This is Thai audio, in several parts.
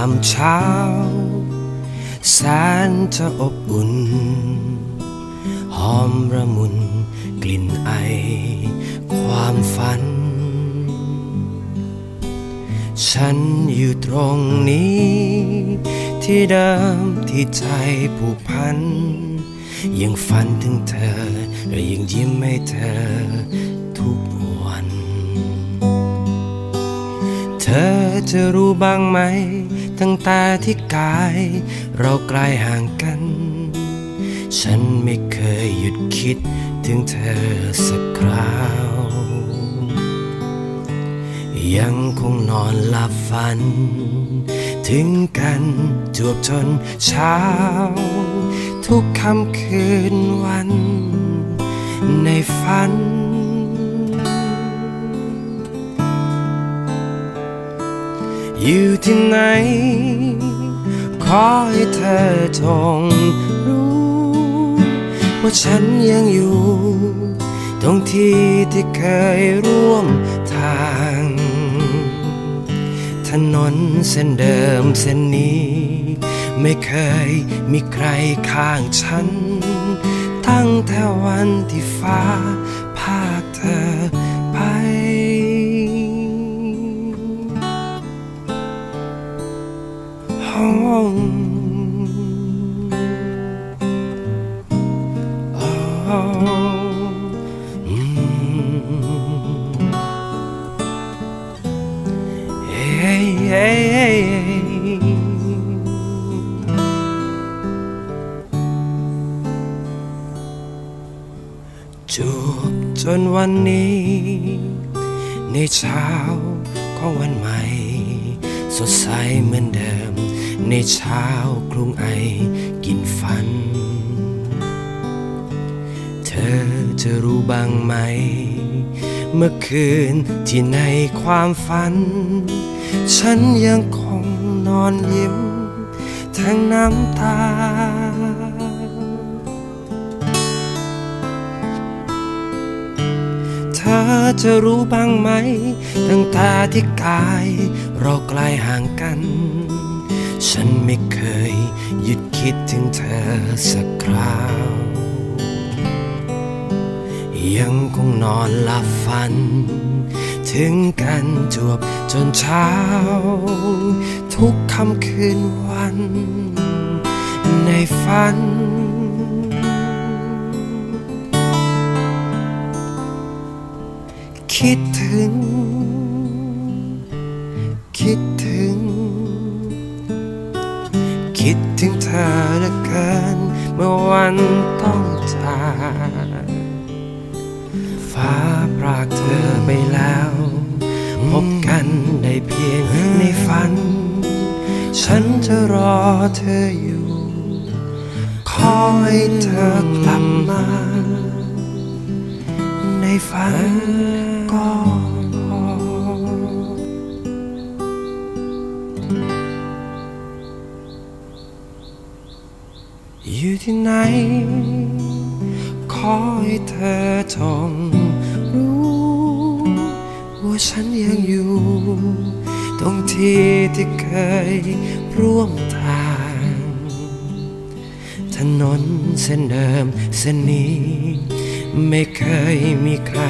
ามเช้าแสนจะอบอุ่น หอมระมุนกลิ่นไอ ความฝัน ฉันอยู่ตรงนี้ ที่เดิมที่ใจผูกพัน ยังฝันถึงเธอและยังยิ้มให้เธอทุกวัน อจะรู้บ้างไหม ตั้งแต่ที่กาย เราไกลห่างกัน ฉันไม่เคยหยุดคิดถึงเธอสักคราว ยังคงนอนหลับฝัน ถึงกันจวบจนเช้า ทุกค่ำคืนวัน ในฝัน อยู่ที่ไหน ขอให้เธอจงรู้ ว่าฉันยังอยู่ ตรงที่ที่เคยร่วมทาง ถนนเส้นเดิมเส้นนี้ ไม่เคยมีใครข้างฉัน ตั้งแต่วันที่ฟ้า ห้องเฮ้ยเฮ้ยเฮ้ยจูบจนวันนี้ ในเช้าของวันใหม่ สดใสเหมือนเดิม ในเช้ากรุงไอกินฝัน เธอจะรู้บ้างไหม เมื่อคืนที่ในความฝัน ฉันยังคงนอนยิ้ม ทั้งน้ำตาเธอจะรู้บ้างไหม ตั้งแต่ที่กาย เราไกลห่างกัน ฉันไม่เคยหยุดคิดถึงเธอสักคราว ยังคงนอนหลับฝัน ถึงกันจวบจนเช้า ทุกค่ำคืนวัน ในฝันคิดถึง คิดถึง คิดถึงเธอเหลือเกินเมื่อวันต้องจากฟ้าพรากเธอไปแล้ว พบกันได้เพียงในฝัน ฉันจะรอเธออยู่ขอให้เธอกลับมา ในฝัน อยู่ที่ไหน ขอให้เธอจงรู้ว่าฉันยังอยู่ ตรงที่ที่เคยร่วมทาง ถนนเส้นเดิมเส้นนี้ ไม่เคยมีใคร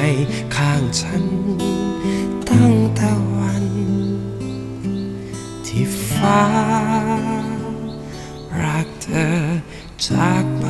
ข้างฉัน ตั้งแต่วัน ที่ฟ้ารักเธอ จากไป